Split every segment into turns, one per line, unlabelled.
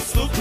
Sloop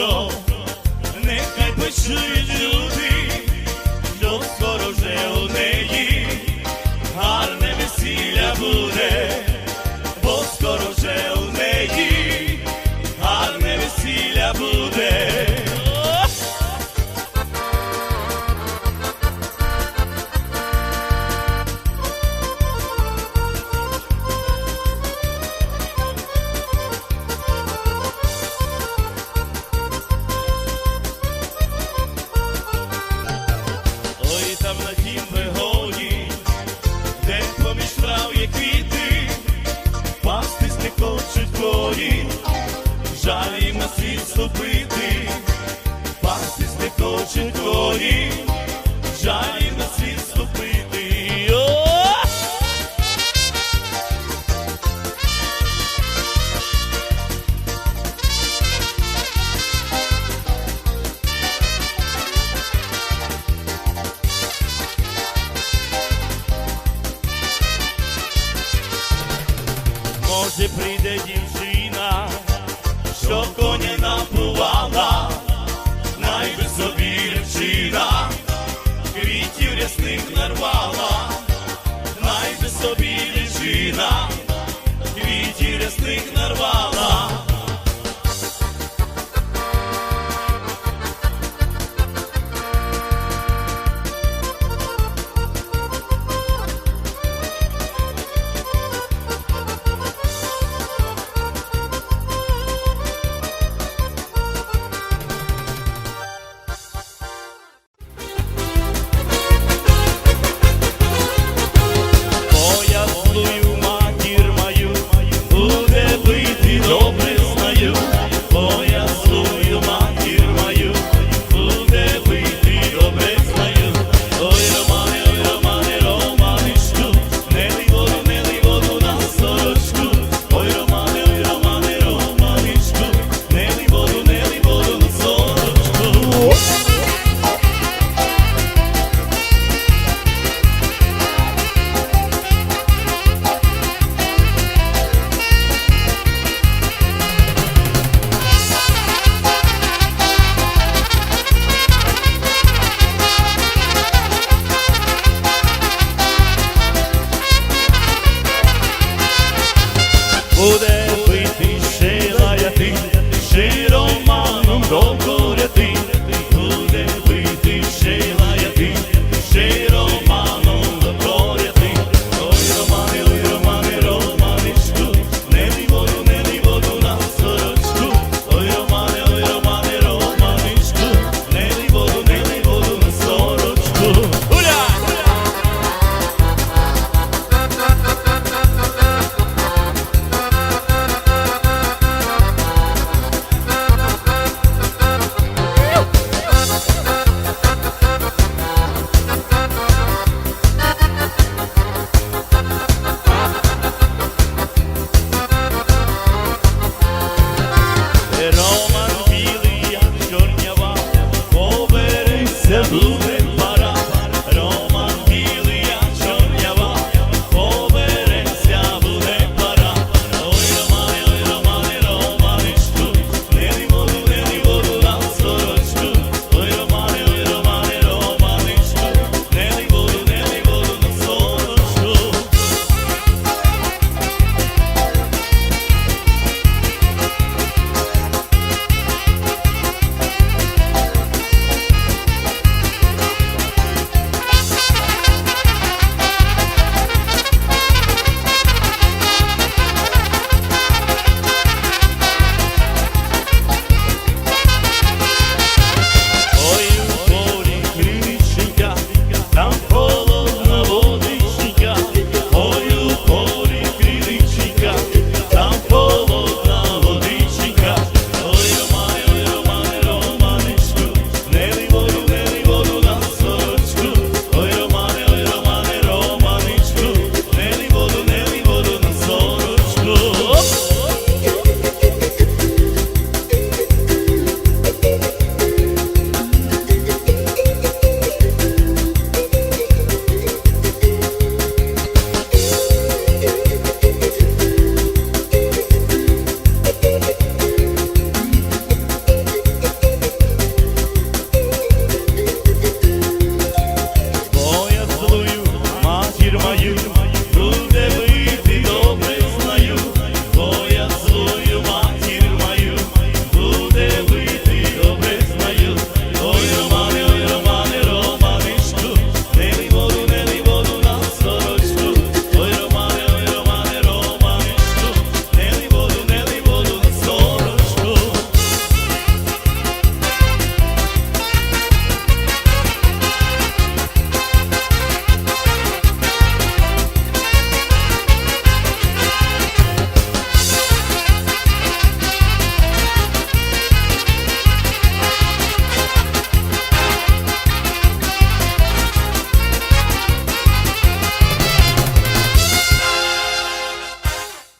знайшов, нехай пишуть люди, що скоро вже у неї, гарне весілля буде. shit